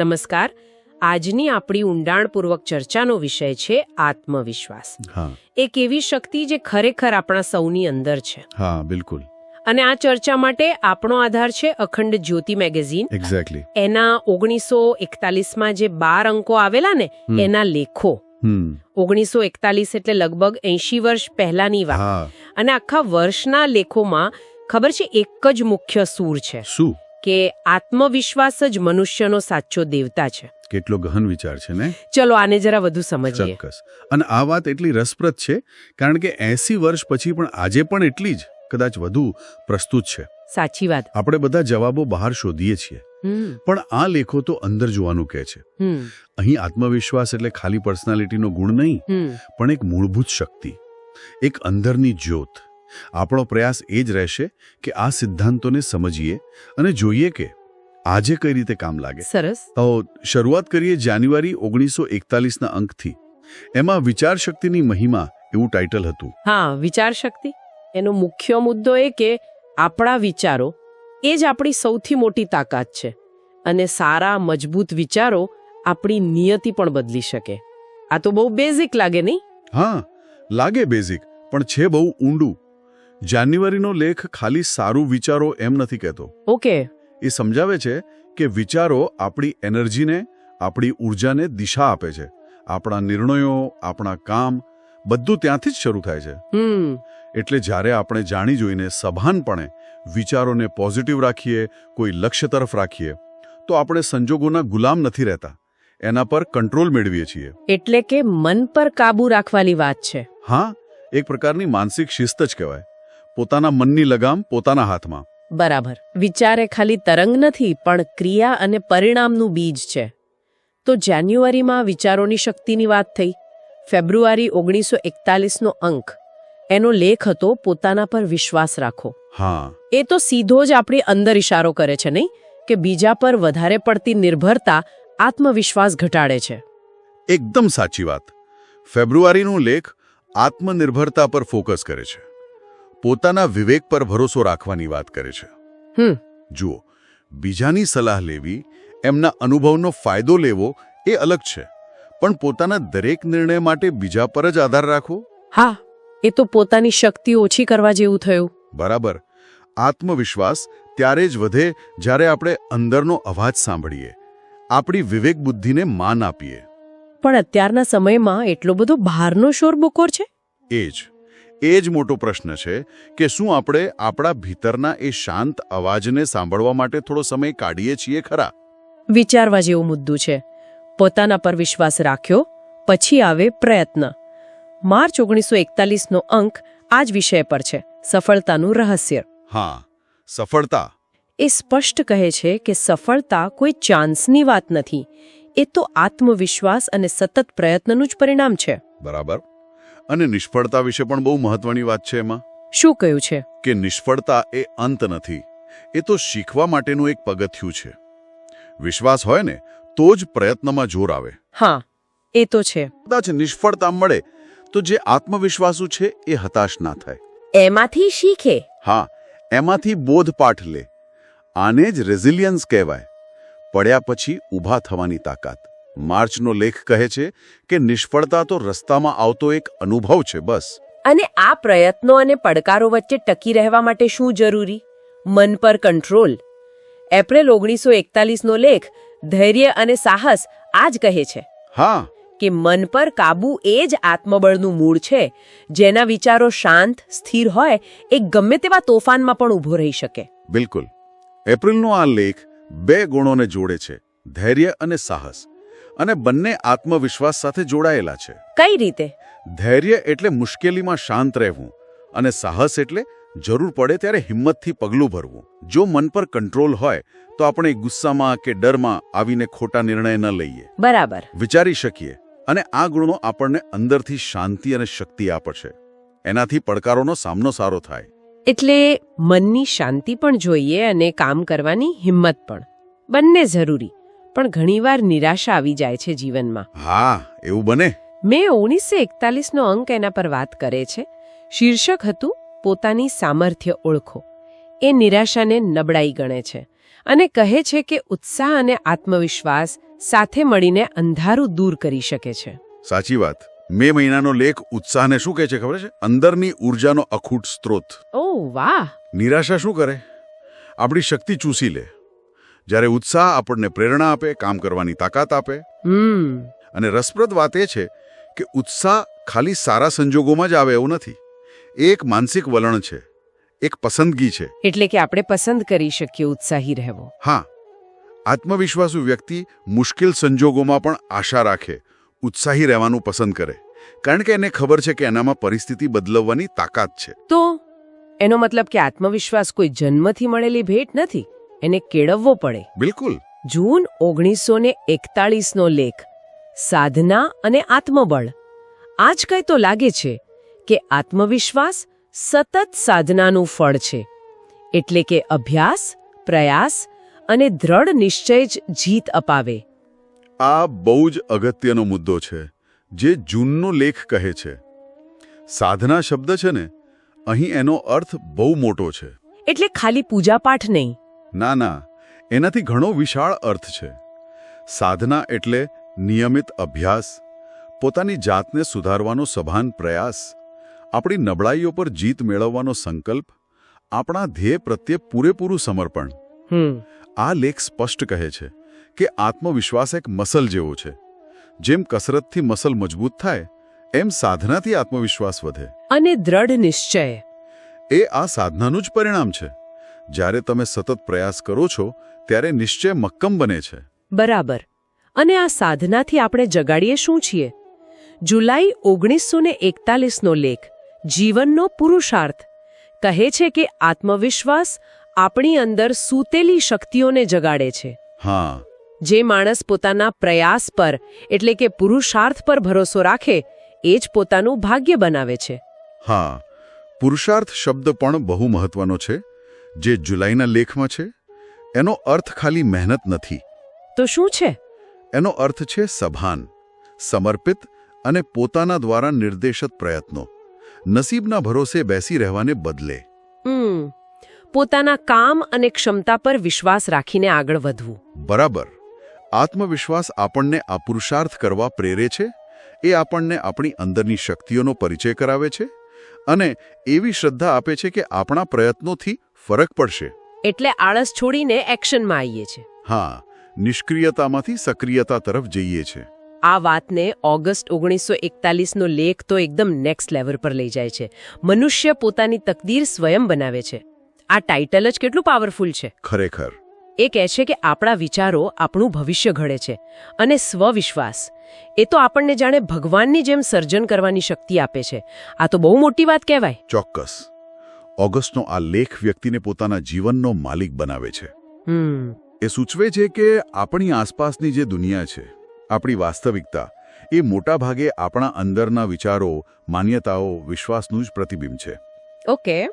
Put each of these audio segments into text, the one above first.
નમસ્કાર. આજની આપણી ઊંડાણપૂર્વક ચર્ચાનો વિષય છે આત્મવિશ્વાસ. એક એવી શક્તિ જે ખરેખર આપણા સૌની અંદર છે. હા બિલકુલ. અને આ ચર્ચા માટે આપણો આધાર છે અખંડ જ્યોતિ મેગેઝિન. એક્ઝેક્ટલી એના ઓગણીસો એકતાલીસમાં જે બાર અંકો આવેલા ને એના લેખો. ઓગણીસો એકતાલીસ એટલે લગભગ એંશી વર્ષ પહેલાની વાત. અને આખા વર્ષના લેખોમાં ખબર છે એક જ મુખ્ય સૂર છે. શું? કે આત્મવિશ્વાસ જ મનુષ્યનો સાચો દેવતા છે. કેટલો ગહન વિચાર છે ને? ચલો આને જરા વધુ સમજીએ. ચોક્કસ. અને આ વાત એટલી રસપ્રદ છે કારણ કે એસી વર્ષ પછી પણ આજે પણ એટલી જ કદાચ વધુ પ્રસ્તુત છે. સાચી વાત. આપણે બધા જવાબો બહાર શોધીએ છીએ. પણ આ લેખો તો અંદર જોવાનું કહે છે. અહીં આત્મવિશ્વાસ એટલે ખાલી પર્સનાલિટીનો ગુણ નહીં પણ એક મૂળભૂત શક્તિ એક અંદરની જ્યોત. આપણો પ્રયાસ એ જ રહેશે કે આ સિદ્ધાંતોને સમજીએ અને જોઈએ કે આજે કઈ રીતે કામ લાગે. સરસ. તો શરૂઆત કરીએ જાન્યુઆરી ઓગણીસો એકતાલીસના અંકથી. એમાં વિચાર શક્તિની મહિમા એવું ટાઇટલ હતું. હા વિચાર શક્તિ એનો મુખ્ય મુદ્દો એ કે આપણા વિચારો એ જ આપણી સૌથી મોટી તાકાત છે અને સારા મજબૂત વિચારો આપણી નિયતિ પણ બદલી શકે. આ તો બહુ બેઝિક લાગે નહીં? હા લાગે બેઝિક પણ છે બહુ ઊંડું. જાન્યુઆરીનો લેખ ખાલી સારું વિચારો એમ નથી કહેતો. ઓકે. એ સમજાવે છે કે વિચારો આપણી એનર્જીને આપણી ઉર્જાને દિશા આપે છે. આપણા નિર્ણયો આપણા કામ બધું ત્યાંથી જ શરૂ થાય છે. એટલે જ્યારે આપણે જાણી જોઈને સભાનપણે વિચારોને પોઝિટિવ રાખીએ કોઈ લક્ષ્ય તરફ રાખીએ તો આપણે સંજોગોના ગુલામ નથી રહેતા. એના પર કંટ્રોલ મેળવીએ છીએ. એટલે કે મન પર કાબુ રાખવાની વાત છે. હા એક પ્રકારની માનસિક શિસ્ત જ કહેવાય. પોતાના મનની લગામ પોતાના હાથમાં. બરાબર. વિચારે ખાલી તરંગ નથી પણ ક્રિયા અને પરિણામનું બીજ છે. તો જાન્યુઆરીમાં વિચારોની શક્તિની વાત થઈ. ફેબ્રુઆરી ઓગણીસો એકતાલીસનો અંક. એનો લેખ હતો પોતાના પર વિશ્વાસ રાખો. હા. એ તો સીધો જ આપણી અંદર ઇશારો કરે છે નહીં? કે બીજા પર વધારે પડતી નિર્ભરતા આત્મવિશ્વાસ ઘટાડે છે. એકદમ સાચી વાત. ફેબ્રુઆરીનો લેખ આત્મનિર્ભરતા પર ફોકસ કરે છે. પોતાના વિવેક પર ભરોસો રાખવાની વાત કરે છે. જુઓ બીજાની સલાહ લેવી એમના અનુભવનો ફાયદો લેવો એ અલગ છે. પણ પોતાના દરેક નિર્ણય માટે બીજા પર જ આધાર રાખવો? હા એ તો પોતાની શક્તિ ઓછી કરવા જેવું થયું. બરાબર. આત્મવિશ્વાસ ત્યારે જ વધે જ્યારે આપણે અંદરનો અવાજ સાંભળીએ. આપણી વિવેક બુદ્ધિને માન આપીએ. પણ અત્યારના સમયમાં એટલો બધો બહારનો શોર બકોર છે? એ જ. એ જ મોટો પ્રશ્ન છે કે શું આપણે આપણા ભીતરના એ શાંત અવાજને સાંભળવા માટે થોડો સમય કાઢીએ છીએ ખરા? વિચારવા જેવું મુદ્દું છે. પોતાના પર વિશ્વાસ રાખ્યો પછી આવે પ્રયત્ન. માર્ચ ઓગણીસો એકતાલીસનો અંક આ જ વિષય પર છે સફળતાનું રહસ્ય. હા સફળતા. એ સ્પષ્ટ કહે છે કે સફળતા કોઈ ચાન્સની વાત નથી. એ તો આત્મવિશ્વાસ અને સતત પ્રયત્નનું જ પરિણામ છે. બરાબર. અને નિષ્ફળતા વિશે પણ બહુ મહત્વની વાત છે એમાં. શું કહ્યું છે? કે નિષ્ફળતા એ અંત નથી એ તો શીખવા માટેનું એક પગથિયું છે. વિશ્વાસ હોય ને તો જ પ્રયત્નમાં જોર આવે. હા એ તો છે. કદાચ નિષ્ફળતા મળે તો જે આત્મવિશ્વાસુ છે એ હતાશ ના થાય. એમાંથી શીખે. હા એમાંથી બોધપાઠ લે. આને જ રેઝિલિયન્સ કહેવાય. પડ્યા પછી ઊભા થવાની તાકાત. માર્ચનો લેખ કહે છે કે નિષ્ફળતા તો રસ્તામાં આવતો એક અનુભવ છે બસ. અને આ પ્રયત્નો અને પડકારો વચ્ચે ટકી રહેવા માટે શું જરૂરી? મન પર કંટ્રોલ. એપ્રિલ ઓગણીસો એકતાલીસનો લેખ ધૈર્ય અને સાહસ આ જ કહે છે હા. કે મન પર કાબુ એ જ આત્મબળનું મૂળ છે જેના વિચારો શાંત સ્થિર હોય એ ગમે તેવા તોફાનમાં પણ ઊભો રહી શકે. બિલકુલ. એપ્રિલનો આ લેખ બે ગુણોને જોડે છે ધૈર્ય અને સાહસ. અને બંને આત્મવિશ્વાસ સાથે જોડાયેલા છે. કઈ રીતે? ધૈર્ય એટલે મુશ્કેલીમાં શાંત રહેવું અને સાહસ એટલે જરૂર પડે ત્યારે હિંમતથી પગલું ભરવું. જો મન પર કંટ્રોલ હોય તો આપણે ગુસ્સામાં કે ડરમાં આવીને ખોટા નિર્ણય ન લઈએ. બરાબર. વિચારી શકીએ અને આ ગુણો આપણને અંદરથી શાંતિ અને શક્તિ આપશે. એનાથી પડકારોનો સામનો સારો થાય. એટલે મનની શાંતિ પણ જોઈએ અને કામ કરવાની હિંમત પણ. બંને જરૂરી. પણ ઘણીવાર નિરાશા આવી જાય છે જીવનમાં. હા એવું બને. મેં ઓગણીસો એકતાલીસનો અંક એના પર વાત કરે છે. શીર્ષક હતું પોતાની સામર્થ્ય ઓળખો. એ નિરાશાને નબળાઈ ગણે છે અને કહે છે કે ઉત્સાહ અને આત્મવિશ્વાસ સાથે મળીને અંધારું દૂર કરી શકે છે. સાચી વાત. મે મહિનાનો લેખ ઉત્સાહને શું કહે છે ખબર છે? અંદરની ઉર્જાનો અખૂટ સ્ત્રોત. ઓ વાહ! નિરાશા શું કરે? આપણી શક્તિ ચૂસી લે. જ્યારે ઉત્સાહ આપણને પ્રેરણા આપે કામ કરવાની તાકાત આપે. હમ. અને રસપ્રદ વાત એ છે કે ઉત્સાહ ખાલી સારા સંજોગોમાં જ આવે એવું નથી. એ એક માનસિક વલણ છે એક પસંદગી છે. એટલે કે આપણે પસંદ કરી શકીએ ઉત્સાહી રહેવો. હા. આત્મવિશ્વાસુ વ્યક્તિ મુશ્કેલ સંજોગોમાં પણ આશા રાખે ઉત્સાહી રહેવાનું પસંદ કરે. કારણ કે એને ખબર છે કે એનામાં પરિસ્થિતિ બદલવાની તાકાત છે. તો? એનો મતલબ કે આત્મવિશ્વાસ કોઈ જન્મથી મળેલી ભેટ નથી? એને કેળવવો પડે. બિલકુલ. જૂન ઓગણીસો ને એકતાળીસનો લેખ સાધના અને આત્મબળ. આજ કંઈ તો લાગે છે કે આત્મવિશ્વાસ સતત સાધનાનું ફળ છે. એટલે કે અભ્યાસ પ્રયાસ અને દ્રઢ નિશ્ચય જ જીત અપાવે. આ બહુ જ અગત્યનો મુદ્દો છે જે જૂનનો લેખ કહે છે. સાધના શબ્દ છે ને અહીં એનો અર્થ બહુ મોટો છે. એટલે ખાલી પૂજાપાઠ નહીં. ના ના એનાથી ઘણો વિશાળ અર્થ છે. સાધના એટલે નિયમિત અભ્યાસ પોતાની જાતને સુધારવાનો સભાન પ્રયાસ આપણી નબળાઈઓ પર જીત મેળવવાનો સંકલ્પ આપણા ધ્યેય પ્રત્યે પૂરેપૂરું સમર્પણ. આ લેખ સ્પષ્ટ કહે છે કે આત્મવિશ્વાસ એક મસલ જેવો છે. જેમ કસરતથી મસલ મજબૂત થાય એમ સાધનાથી આત્મવિશ્વાસ વધે. અને દ્રઢ નિશ્ચય. એ આ સાધનાનું જ પરિણામ છે. જ્યારે તમે સતત પ્રયાસ કરો છો ત્યારે નિશ્ચય મક્કમ બને છે. બરાબર. અને આ સાધનાથી આપણે જગાડીએ શું છીએ? જુલાઈ ઓગણીસો ને એકતાલીસનો લેખ જીવનનો પુરુષાર્થ. કહે છે કે આત્મવિશ્વાસ આપણી અંદર સૂતેલી શક્તિઓને જગાડે છે. હા. જે માણસ પોતાના પ્રયાસ પર એટલે કે પુરુષાર્થ પર ભરોસો રાખે એ જ પોતાનું ભાગ્ય બનાવે છે. હા. પુરુષાર્થ શબ્દ પણ બહુ મહત્વનો છે. જે જુલાઈના લેખમાં છે એનો અર્થ ખાલી મહેનત નથી. તો શું છે? એનો અર્થ છે સભાન સમર્પિત અને પોતાના દ્વારા નિર્દેશિત પ્રયત્નો. નસીબના ભરોસે બેસી રહેવાને બદલે. હમ. પોતાના કામ અને ક્ષમતા પર વિશ્વાસ રાખીને આગળ વધવું. બરાબર. આત્મવિશ્વાસ આપણને આ પુરુષાર્થ કરવા પ્રેરે છે એ આપણને આપણી અંદરની શક્તિઓનો પરિચય કરાવે છે અને એવી શ્રદ્ધા આપે છે કે આપણા પ્રયત્નોથી ફરક પડશે. એટલે આળસ છોડીને એક્શનમાં આવીએ છે હા નિષ્ક્રિયતામાંથી સક્રિયતા તરફ જઈએ છે. આ વાતને ઓગસ્ટ ઓગણીસો એકતાલીસનો લેખ તો એકદમ નેક્સ્ટ લેવલ પર લઈ જાય છે. મનુષ્ય પોતાની તકદીર સ્વયં બનાવે છે. આ ટાઇટલ જ કેટલું પાવરફુલ છે. ખરેખર. એ કહે છે કે આપણા વિચારો આપણું ભવિષ્ય ઘડે છે અને સ્વવિશ્વાસ. એ તો આપણને જાણે ભગવાનની જેમ સર્જન કરવાની શક્તિ આપે છે. આ તો બહુ મોટી વાત કહેવાય. ચોક્કસ. ઓગસ્ટનો આ લેખ વ્યક્તિને પોતાના જીવનનો માલિક બનાવે છે. હમ. એ સૂચવે છે કે આપણી આસપાસની જે દુનિયા છે આપણી વાસ્તવિકતા એ મોટાભાગે આપણા અંદરના વિચારો માન્યતાઓ વિશ્વાસનું જ પ્રતિબિંબ છે. ઓકે.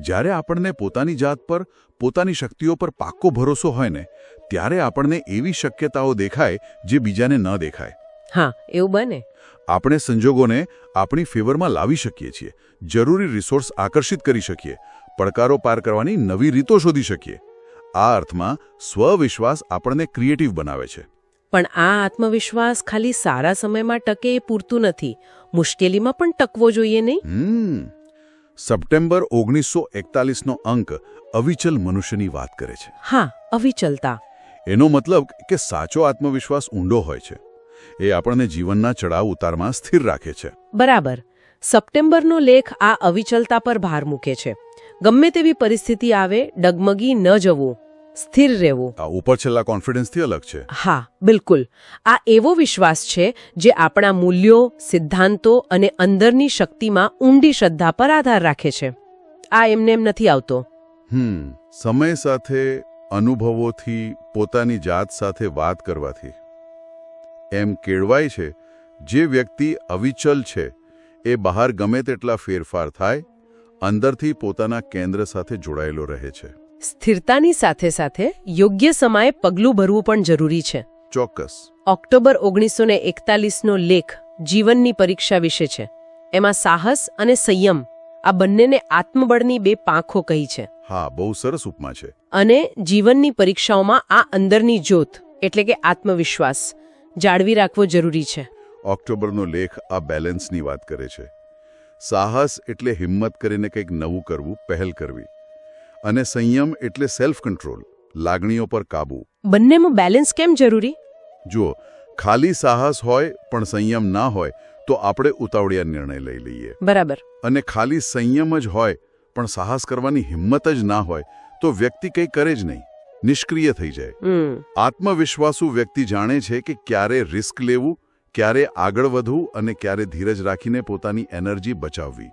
જ્યારે આપણને પોતાની જાત પર પોતાની શક્તિઓ પર પાક્કો ભરોસો હોય ને ત્યારે આપણને એવી શક્યતાઓ દેખાય જે બીજાને ન દેખાય. હા એવું બને. આપણે સંજોગોને આપણી ફેવરમાં લાવી શકીએ છીએ જરૂરી રિસોર્સ આકર્ષિત કરી શકીએ પડકારો પાર કરવાની નવી રીતો શોધી શકીએ. આ અર્થમાં સ્વવિશ્વાસ આપણને ક્રિએટિવ બનાવે છે. પણ આ આત્મવિશ્વાસ ખાલી સારા સમયમાં ટકે એ પૂરતું નથી. મુશ્કેલીમાં પણ ટકવો જોઈએ નહીં? સપ્ટેમ્બર ઓગણીસો એકતાલીસનો અંક અવિચલ મનુષ્યની વાત કરે છે. હા અવિચલતા. એનો મતલબ કે સાચો આત્મવિશ્વાસ ઊંડો હોય છે. એ આપણને જીવનના ચડાવ ઉતારમાં સ્થિર રાખે છે. બરાબર. સપ્ટેમ્બરનો લેખ આ અવિચલતા પર ભાર મૂકે છે. ગમે તેવી પરિસ્થિતિ આવે ડગમગી ન જવું. સ્થિર રહેવું. આ ઉપર છેલ્લા કોન્ફિડન્સથી અલગ છે. હા બિલકુલ. આ એવો વિશ્વાસ છે જે આપણા મૂલ્યો સિદ્ધાંતો અને અંદરની શક્તિમાં ઊંડી શ્રદ્ધા પર આધાર રાખે છે. આ એમને એમ નથી આવતો. હમ સમય સાથે અનુભવોથી પોતાની જાત સાથે વાત કરવાથી. એમ કેળવાય છે જે વ્યક્તિ અવિચલ છે એ બહાર ગમે તેટલા ફેરફાર થાય અંદરથી પોતાના કેન્દ્ર સાથે જોડાયેલો રહે છે. સ્થિરતાની સાથે સાથે યોગ્ય સમયે પગલું ભરવું પણ જરૂરી છે. ચોક્કસ. ઓક્ટોબર ઓગણીસો ને એકતાલીસનો લેખ જીવનની પરીક્ષા વિશે છે. એમાં સાહસ અને સંયમ આ બંનેને આત્મબળની બે પાંખો કહી છે. હા બહુ સરસ ઉપમા છે. અને જીવનની પરીક્ષાઓમાં આ અંદરની જ્યોત એટલે કે આત્મવિશ્વાસ જાળવી રાખવો જરૂરી છે. ઓક્ટોબરનો લેખ આ બેલેન્સની વાત કરે છે. સાહસ એટલે હિંમત કરીને કંઈક નવું કરવું પહેલ કરવી. અને સંયમ એટલે સેલ્ફ કંટ્રોલ લાગણીઓ પર કાબુ. બંનેમાં બેલેન્સ કેમ જરૂરી? જુઓ ખાલી સાહસ હોય પણ સંયમ ના હોય તો આપણે ઉતાવળિયા નિર્ણય લઈ લઈએ. બરાબર. અને ખાલી સંયમ જ હોય પણ સાહસ કરવાની હિંમત જ ના હોય તો વ્યક્તિ કંઈ કરે જ નહીં. નિષ્ક્રિય થઈ જાય. આત્મવિશ્વાસુ વ્યક્તિ જાણે છે કે ક્યારે રિસ્ક લેવું ક્યારે આગળ વધવું અને ક્યારે ધીરજ રાખીને પોતાની એનર્જી બચાવવી.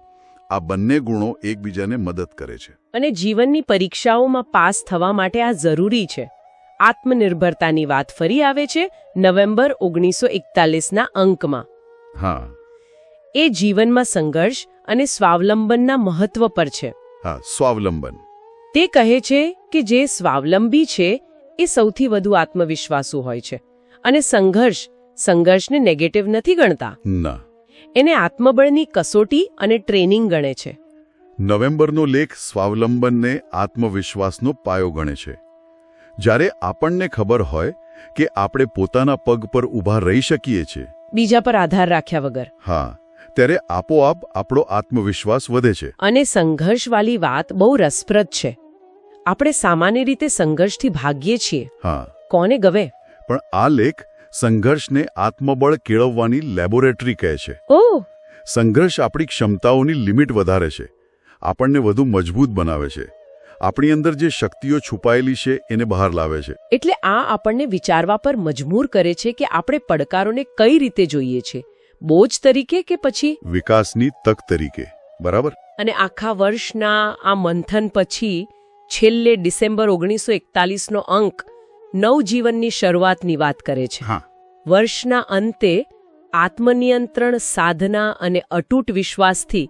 આ બંને ગુણો એકબીજાને મદદ કરે છે. અને જીવનની પરીક્ષાઓમાં પાસ થવા માટે આ જરૂરી છે. આત્મનિર્ભરતાની વાત ફરી આવે છે નવેમ્બર ઓગણીસો એકતાલીસના અંકમાં. હા. એ જીવનમાં સંઘર્ષ અને સ્વાવલંબનના મહત્વ પર છે. હા સ્વાવલંબન. તે કહે છે કે જે સ્વાવલંબી છે એ સૌથી વધુ આત્મવિશ્વાસુ હોય છે. અને સંઘર્ષ સંઘર્ષને નેગેટિવ નથી ગણતા. ના. એને આત્મબળની કસોટી અને ટ્રેનિંગ ગણે છે. નવેમ્બરનો લેખ સ્વાવલંબનને આત્મવિશ્વાસનો પાયો ગણે છે. જ્યારે આપણને ખબર હોય કે આપણે પોતાના પગ પર ઊભા રહી શકીએ છીએ. બીજા પર આધાર રાખ્યા વગર. હા ત્યારે આપોઆપ આપણો આત્મવિશ્વાસ વધે છે. અને સંઘર્ષવાળી વાત બહુ રસપ્રદ છે. આપણે સામાન્ય રીતે સંઘર્ષથી ભાગીએ છીએ. હા. કોને ગવે પણ આ લેખ સંઘર્ષને આત્મબળ કેળવવાની લેબોરેટરી કહે છે. સંઘર્ષ આપણી ક્ષમતાઓની લિમિટ વધારે છે. આપણને વધુ મજબૂત બનાવે છે. આપણી અંદર જે શક્તિઓ છુપાયેલી છે એને બહાર લાવે છે. એટલે આ આપણને વિચારવા પર મજબૂર કરે છે કે આપણે પડકારોને કઈ રીતે જોઈએ છે? બોજ તરીકે કે પછી? વિકાસની તક તરીકે. બરાબર? અને આખા વર્ષના આ મંથન પછી છેલ્લે ડિસેમ્બર ઓગણીસો એકતાલીસનો અંક નવજીવનની શરૂઆતની વાત કરે છે. હા. વર્ષના અંતે આત્મનિયંત્રણ સાધના અને અટૂટ વિશ્વાસથી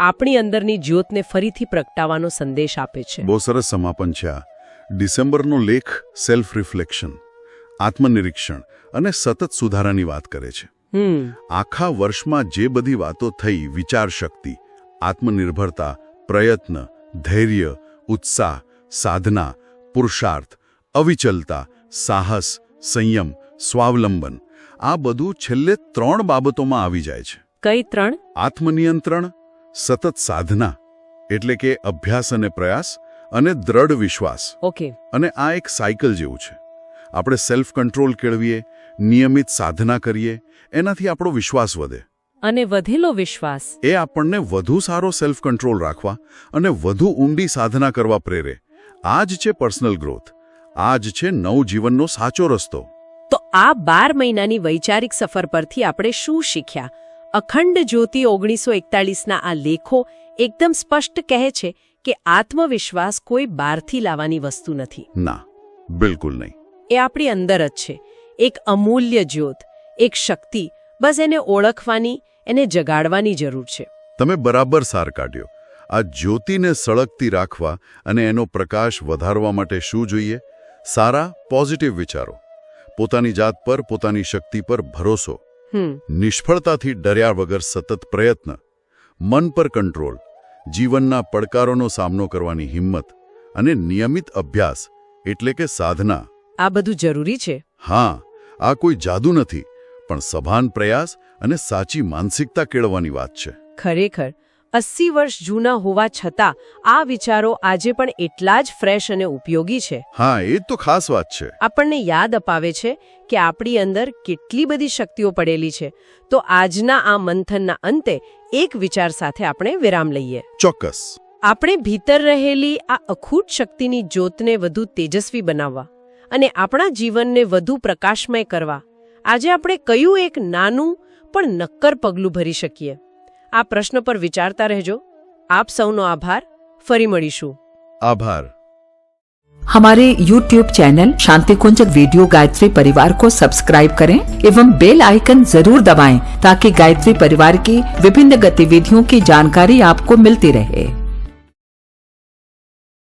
આપણી અંદરની જ્યોતને ફરીથી પ્રગટાવવાનો સંદેશ આપે છે. બહુ સરસ સમાપન છે આ. ડિસેમ્બરનો લેખ સેલ્ફ રિફ્લેક્શન આત્મનિરીક્ષણ અને સતત સુધારાની વાત કરે છે. હમ. આખા વર્ષમાં જે બધી વાતો થઈ વિચાર શક્તિ આત્મનિર્ભરતા પ્રયત્ન ધૈર્ય ઉત્સાહ સાધના પુરુષાર્થ અવિચલતા સાહસ સંયમ સ્વાવલંબન આ બધું છેલ્લે ત્રણ બાબતોમાં આવી જાય છે. કઈ ત્રણ? આત્મનિયંત્રણ સતત સાધના એટલે કે અભ્યાસ અને પ્રયાસ અને દ્રઢ વિશ્વાસ. ઓકે. અને આ એક સાયકલ જેવું છે. આપણે સેલ્ફ કંટ્રોલ કેળવીએ નિયમિત સાધના કરીએ એનાથી આપણો વિશ્વાસ વધે. અને વધેલો વિશ્વાસ. એ આપણને વધુ સારો સેલ્ફ કંટ્રોલ રાખવા અને વધુ ઊંડી સાધના કરવા પ્રેરે. આ જ છે પર્સનલ ગ્રોથ. આ જ છે નવજીવનનો સાચો રસ્તો. તો આ બાર મહિનાની વૈચારિક સફર પરથી આપણે શું શીખ્યા? અખંડ જ્યોતિ ઓગણીસો એકતાળીસના આ લેખો એકદમ સ્પષ્ટ કહે છે કે આત્મવિશ્વાસ કોઈ બહારથી લાવવાની વસ્તુ નથી. ના બિલકુલ નહીં. એ આપણી અંદર જ છે. એક અમૂલ્ય જ્યોત એક શક્તિ બસ એને ઓળખવાની એને જગાડવાની જરૂર છે. તમે બરાબર સાર કાઢ્યો. આ જ્યોતિને સળગતી રાખવા અને એનો પ્રકાશ વધારવા માટે શું જોઈએ? સારા પોઝિટિવ વિચારો. પોતાની જાત પર પોતાની શક્તિ પર ભરોસો. નિષ્ફળતાથી ડર્યા વગર સતત પ્રયત્ન. મન પર કંટ્રોલ. જીવનના પડકારોનો સામનો કરવાની હિંમત. અને નિયમિત અભ્યાસ એટલે કે સાધના. આ બધું જરૂરી છે? હા આ કોઈ જાદુ નથી પણ સભાન પ્રયાસ અને સાચી માનસિકતા કેળવવાની વાત છે. ખરેખર. અસ્સી વર્ષ જૂના હોવા છતાં આ વિચારો આજે પણ એટલા જ ફ્રેશ અને ઉપયોગી છે. હા એ તો ખાસ વાત છે. આપણને યાદ અપાવે છે કે આપણી અંદર કેટલી બધી શક્તિઓ પડેલી છે. તો આજના આ મંથનના અંતે એક વિચાર સાથે આપણે વિરામ લઈએ. ચોક્કસ. આપણે ભીતર રહેલી આ અખૂટ શક્તિની જ્યોતને વધુ તેજસ્વી બનાવવા અને આપણા જીવનને વધુ પ્રકાશમય કરવા. આજે આપણે કયું એક નાનું પણ નક્કર પગલું ભરી શકીએ. આ પ્રશ્ન પર વિચારતા રહેજો આપ સૌનો આભાર ફરી મળીશું આભાર हमारे YouTube channel Shanti Kunj video Gayatri Parivar को सब्सक्राइब करें एवं बेल आइकन जरूर दबाएं ताकि गायत्री परिवार की विभिन्न गतिविधियों की जानकारी आपको मिलती रहे